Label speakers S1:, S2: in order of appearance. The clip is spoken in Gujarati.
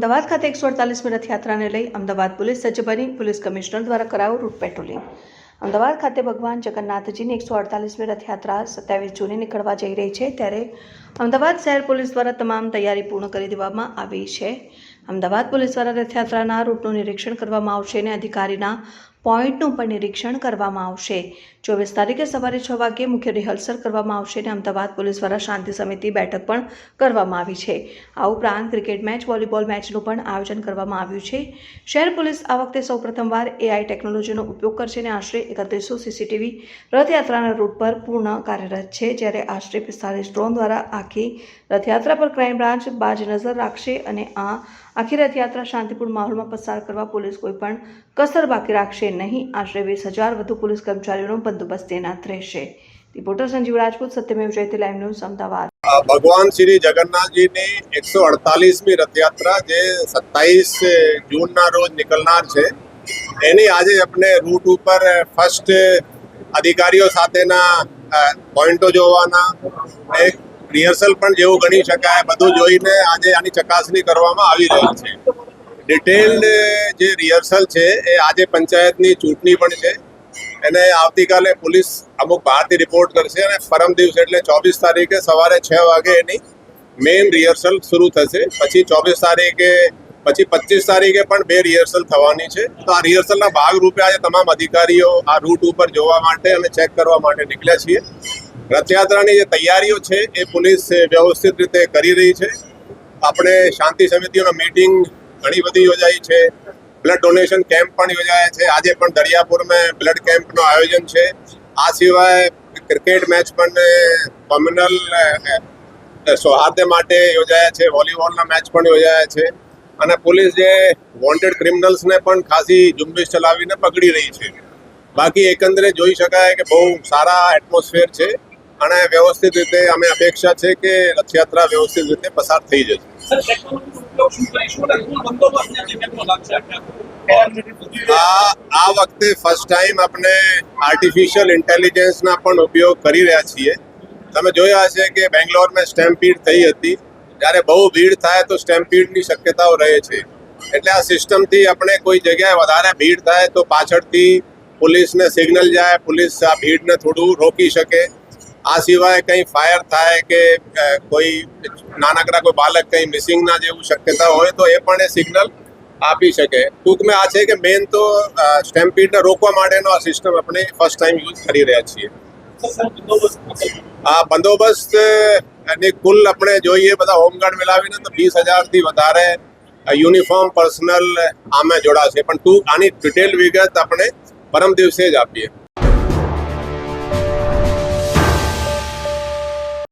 S1: અમદાવાદ ખાતે એકસો અડતાલીસમી રથયાત્રાને લઈ અમદાવાદ પોલીસ સજ્જ બની. પોલીસ કમિશનર દ્વારા કરાયો રૂટ પેટ્રોલિંગ. અમદાવાદ ખાતે ભગવાન જગન્નાથજીની એકસો અડતાલીસમી રથયાત્રા સત્યાવીસ જૂને નીકળવા જઈ રહી છે. ત્યારે અમદાવાદ શહેર પોલીસ દ્વારા તમામ તૈયારી પૂર્ણ કરી દેવામાં આવી છે. અમદાવાદ પોલીસ દ્વારા રથયાત્રાના રૂટનું નિરીક્ષણ કરવામાં આવશે અને અધિકારીના પોઈન્ટનું પણ નિરીક્ષણ કરવામાં આવશે. ચોવીસ તારીખે સવારે છ વાગ્યે મુખ્ય રિહર્સલ કરવામાં આવશે અને અમદાવાદ પોલીસ દ્વારા શાંતિ સમિતિ બેઠક પણ કરવામાં આવી છે. આ ઉપરાંત ક્રિકેટ મેચ, વોલીબોલ મેચનું પણ આયોજન કરવામાં આવ્યું છે. શહેર પોલીસ આ વખતે સૌ પ્રથમવાર એઆઈ ટેકનોલોજીનો ઉપયોગ કરશે અને આશરે એકત્રીસો સીસીટીવી રથયાત્રાના રૂટ પર પૂર્ણ કાર્યરત છે, જ્યારે આશરે પિસ્તાલીસ ડ્રોન દ્વારા આખી રથયાત્રા પર ક્રાઇમ બ્રાન્ચ બાજ નજર રાખશે અને આ આખી રથયાત્રા શાંતિપૂર્ણ માહોલમાં પસાર કરવા પોલીસ કોઈ પણ કસર બાકી રાખશે નહીં. આશરે વીસ હજાર વધુ પોલીસ કર્મચારીઓનો બંદોબસ્ત તૈનાત રહેશે. Reporter Sanjeev Rajput, Satyamev Jayate live news Ahmedabad.
S2: ભગવાન શ્રી જગન્નાથજીની એકસો અડતાલીસમી રથયાત્રા જે સત્તાવીસ જૂનના રોજ નીકળનાર છે, એની આજે આપણે રૂટ ઉપર ફર્સ્ટ અધિકારીઓ સાથેના પોઈન્ટો જોવાના રિહર્સલ પણ જેવું ગણી શકાય, બધું જોઈને આજે આની ચકાસણી કરવામાં આવી રહી છે. ડિટેલ્ડ જે રિહર્સલ છે, એ આજે પંચાયતની ચૂંટણી પણ છે. એને આવતીકાલે પોલીસ અમુક બહારથી રિપોર્ટ કરશે અને પરમ દિવસ એટલે ચોવીસ તારીખે સવારે છ વાગે એની મેઇન રિહર્સલ શરૂ થશે. પછી ચોવીસ તારીખે, પછી પચીસ તારીખે પણ બે રિહર્સલ થવાની છે. તો આ રિહર્સલના ભાગરૂપે આજે તમામ અધિકારીઓ આ રૂટ ઉપર જોવા માટે અને ચેક કરવા માટે નીકળ્યા છીએ. રથયાત્રાની જે તૈયારીઓ છે એ પોલીસ વ્યવસ્થિત રીતે કરી રહી છે. આપણે શાંતિ સમિતિઓના મિટિંગ ઘણી બધી યોજાઈ છે. બ્લડ ડોનેશન કેમ્પ પણ યોજાયા છે. આજે પણ દરિયાપુરમાં બ્લડ કેમ્પનું આયોજન છે. આ સિવાય ક્રિકેટ મેચ પણ કોમ્યુનલ સૌહાર્દ માટે યોજાયા છે. વોલીબોલના મેચ પણ યોજાયા છે. અને પોલીસ જે વોન્ટેડ ક્રિમિનલ્સને પણ ખાસી ઝુંબેશ ચલાવીને પકડી રહી છે. બાકી એકંદરે જોઈ શકાય કે બહુ સારા એટમોસ્ફિયર છે. અને વ્યવસ્થિત રીતે અમે અપેક્ષા છે કે રથયાત્રા વ્યવસ્થિત રીતે પસાર થઈ જશે આ વખતે ફર્સ્ટ ટાઈમ આપણે આર્ટિફિશિયલ ઇન્ટેલિજન્સના પણ ઉપયોગ કરી રહ્યા છીએ તમે જોયા હશે કે બેંગ્લોરમાં સ્ટેમ્પીડ થઈ હતી જ્યારે બહુ ભીડ થાય તો સ્ટેમ્પીડની શક્યતાઓ રહે છે એટલે આ સિસ્ટમથી આપણે કોઈ જગ્યાએ વધારે ભીડ થાય તો પાછળથી પોલીસને સિગ્નલ જાય પોલીસ આ ભીડને થોડું રોકી શકે આ સિવાય કંઈ ફાયર થાય કે કોઈ નાનકડા કોઈ બાળક કંઈ મિસિંગના જેવું શક્યતા હોય તો એ પણ એ સિગ્નલ આપી શકે. ટૂંકમાં આ છે કે મેન તો સ્ટેમ્પીડને રોકવા માટેનો આ સિસ્ટમ આપણે ફર્સ્ટ ટાઈમ યુઝ કરી રહ્યા છીએ. આ બંદોબસ્ત એની કુલ આપણે જોઈએ બધા હોમગાર્ડ મિલાવીને તો વીસ હજારથી વધારે યુનિફોર્મ પર્સનલ આમે જોડાશે. પણ ટૂંક, આની ડિટેલ વિગત આપણે પરમ દિવસે જ આપીએ.